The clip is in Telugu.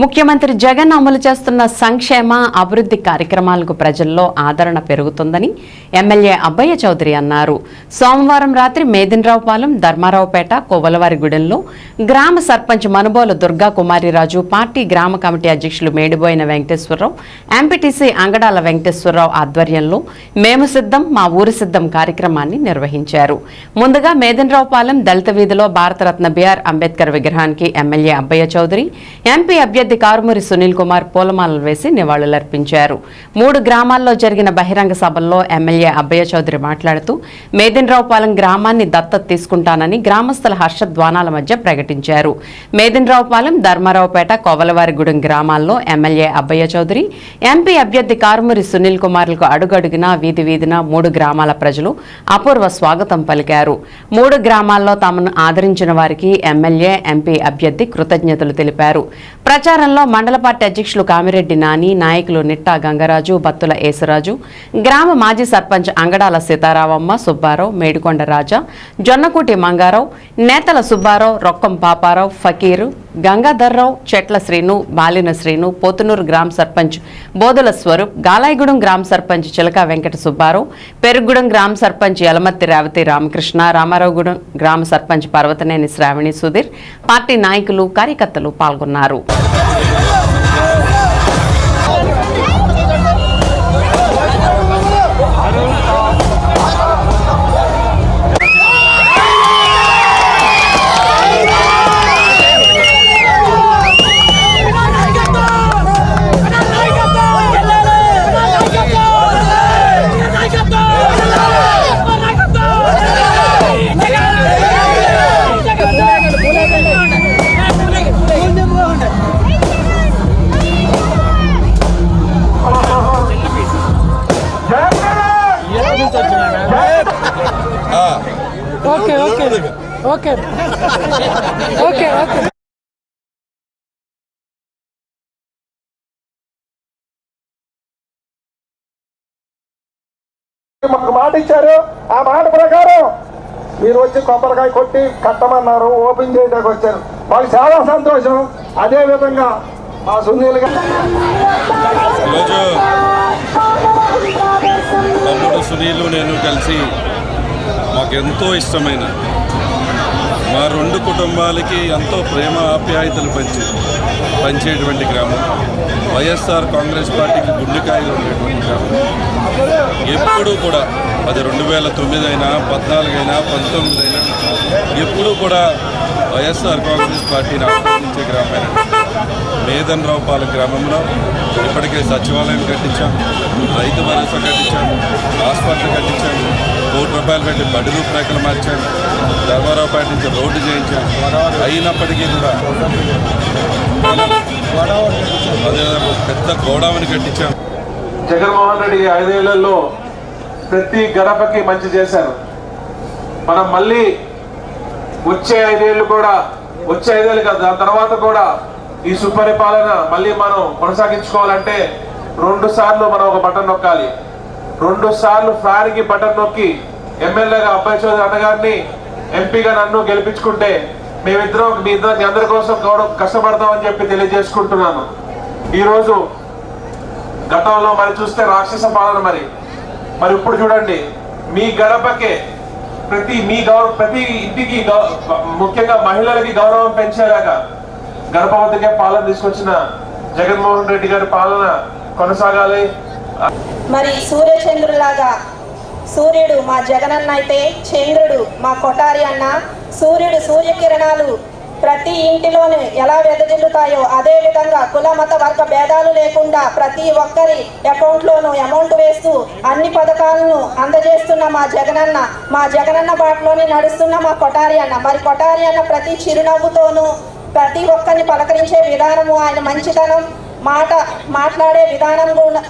ముఖ్యమంత్రి జగన్ అమలు చేస్తున్న సంక్షేమ అభివృద్ధి కార్యక్రమాలకు ప్రజల్లో ఆదరణ పెరుగుతుందని ఎమ్మెల్యే అబ్బయ్య చౌదరి అన్నారు. సోమవారం రాత్రి మేదినరావుపాలెం ధర్మారావుపేట కోవలవారిగూడెంలో గ్రామ సర్పంచ్ మనుబోలు దుర్గా కుమారిరాజు పార్టీ గ్రామ కమిటీ అధ్యక్షులు మేడిబోయిన వెంకటేశ్వరరావు ఎంపీటీసీ అంగడాల వెంకటేశ్వరరావు ఆధ్వర్యంలో మేము సిద్ధం మా ఊరు సిద్ధం కార్యక్రమాన్ని నిర్వహించారు. ముందుగా మేదినరావుపాలెం దళిత వీధిలో భారతరత్న బిఆర్ అంబేద్కర్ విగ్రహానికి ఎమ్మెల్యే అబ్బయ్య చౌదరి ఎంపీ అభ్యర్థి కారుమూరి సునీల్ కుమార్ పూలమాలలు వేసి నివాళులర్పించారు. మూడు గ్రామాల్లో జరిగిన బహిరంగ సభల్లో ఎమ్మెల్యే అబ్బయ్య చౌదరి మాట్లాడుతూ మేదినరావుపాలెం గ్రామాన్ని దత్తత తీసుకుంటానని గ్రామస్తుల హర్షధ్వానాల మధ్య ప్రకటించారు. మేదినరావుపాలెం ధర్మారావుపేట కోవలవారిగూడెం గ్రామాల్లో ఎమ్మెల్యే అబ్బయ్య చౌదరి ఎంపీ అభ్యర్థి కారుమూరి సునీల్ కుమార్లకు అడుగడుగునా వీధి వీధిన మూడు గ్రామాల ప్రజలు అపూర్వ స్వాగతం పలికారు. మూడు గ్రామాల్లో తమను ఆదరించిన వారికి ఎమ్మెల్యే ఎంపీ అభ్యర్థి కృతజ్ఞతలు తెలిపారు. ప్రచారంలో మండల పార్టీ అధ్యక్షులు కామిరెడ్డి నాని నాయకులు నిట్టా గంగరాజు బత్తుల ఏసరాజు గ్రామ మాజీ సర్పంచ్ అంగడాల సీతారామమ్మ సుబ్బారావు మేడికొండ రాజా జొన్నకూటి మంగారావు నేతల సుబ్బారావు రొక్కం పాపారావు ఫకీరు గంగాధర్రావు చెట్ల శ్రీను బాలిన శ్రీను పోతునూరు గ్రామ సర్పంచ్ బోధుల స్వరూప్ గాలాయిగూడెం గ్రామ సర్పంచ్ చిలక వెంకట సుబ్బారావు పెరుగుగూడెం గ్రామ సర్పంచ్ యలమత్తి రేవతి రామకృష్ణ రామారావుగూడెం గ్రామ సర్పంచ్ పర్వతనేని శ్రావణి సుధీర్ పార్టీ నాయకులు కార్యకర్తలు పాల్గొన్నారు. Okay okay. Okay. Okay. Okay మాకు మాట ఇచ్చారు. ఆ మాట ప్రకారం మీరు వచ్చి కొబ్బరికాయ కొట్టి కట్టమన్నారు. ఓపెన్ చేయడానికి వచ్చారు. మాకు చాలా సంతోషం. అదే విధంగా మా సునీల్ గారు. సునీలు నేను కలిసి మాకు ఎంతో ఇష్టమైన మా రెండు కుటుంబాలకి ఎంతో ప్రేమ ఆప్యాయతలు పంచి పంచేటువంటి గ్రామం. వైఎస్ఆర్ కాంగ్రెస్ పార్టీకి గుండెకాయలు ఉండేటువంటి గ్రామం. ఎప్పుడూ కూడా అది రెండు వేల తొమ్మిది అయినా పద్నాలుగు పంతొమ్మిది ఎప్పుడూ కూడా వైఎస్ఆర్ కాంగ్రెస్ పార్టీని ఆహ్వానించే గ్రామమైన మేదన్ రావుపాలెం గ్రామంలో ఇప్పటికే సచివాలయం కట్టించాం రైతు భరోసా కట్టించాము హాస్పిటల్ కట్టించాము కోటి రూపాయలు పెట్టి బడి రూపురేఖలు మార్చాడు ధర్మారావుపేట నుంచి రోడ్డు చేయించాడు అయినప్పటికీ కూడా పెద్ద గోడావని కట్టించాం జగన్మోహన్ రెడ్డి ఐదేళ్ళలో ప్రతి గడపకి మంచి చేశారు. మనం మళ్ళీ వచ్చే ఐదేళ్ళు కూడా వచ్చే ఐదేళ్ళు కాదు దాని తర్వాత కూడా ఈ సుపరిపాలన మళ్ళీ మనం కొనసాగించుకోవాలంటే రెండు సార్లు మనం ఒక బటన్ నొక్కాలి. రెండు సార్లు ఫ్యాన్కి బటన్ నొక్కి ఎమ్మెల్యేగా అబ్బాయి చౌదరి అన్నగారిని ఎంపీగా నన్ను గెలిపించుకుంటే మేమిద్దరం మీ ఇద్దరు మీ అందరి కోసం గౌరవ కష్టపడతామని చెప్పి తెలియజేసుకుంటున్నాను. ఈరోజు గతంలో మరి చూస్తే రాక్షస పాలన మరి. మరి ఇప్పుడు చూడండి మీ గడపకే ప్రతి మీ గౌరవ ప్రతి ఇంటికి ముఖ్యంగా మహిళలకి గౌరవం పెంచేలాగా గడప వద్దకే పాలన తీసుకొచ్చిన జగన్మోహన్ రెడ్డి గారి పాలన కొనసాగాలి. మరి సూర్యచంద్రులాగా సూర్యుడు మా జగనన్న అయితే చంద్రుడు మా కొటారి అన్న సూర్యుడు సూర్యకిరణాలు ప్రతి ఇంటిలోనూ ఎలా వెదజిల్లుతాయో అదే విధంగా కుల మత వర్గ భేదాలు లేకుండా ప్రతి ఒక్కరి అకౌంట్లోనూ అమౌంట్ వేస్తూ అన్ని పథకాలను అందజేస్తున్న మా జగనన్న మా జగనన్న బాటలోనే నడుస్తున్న మా కొటారి అన్న. మరి కొటారి అన్న ప్రతి చిరునవ్వుతోనూ ప్రతి ఒక్కరిని పలకరించే విధానము ఆయన మంచితనం మాట మాట్లాడే విధానం కూడా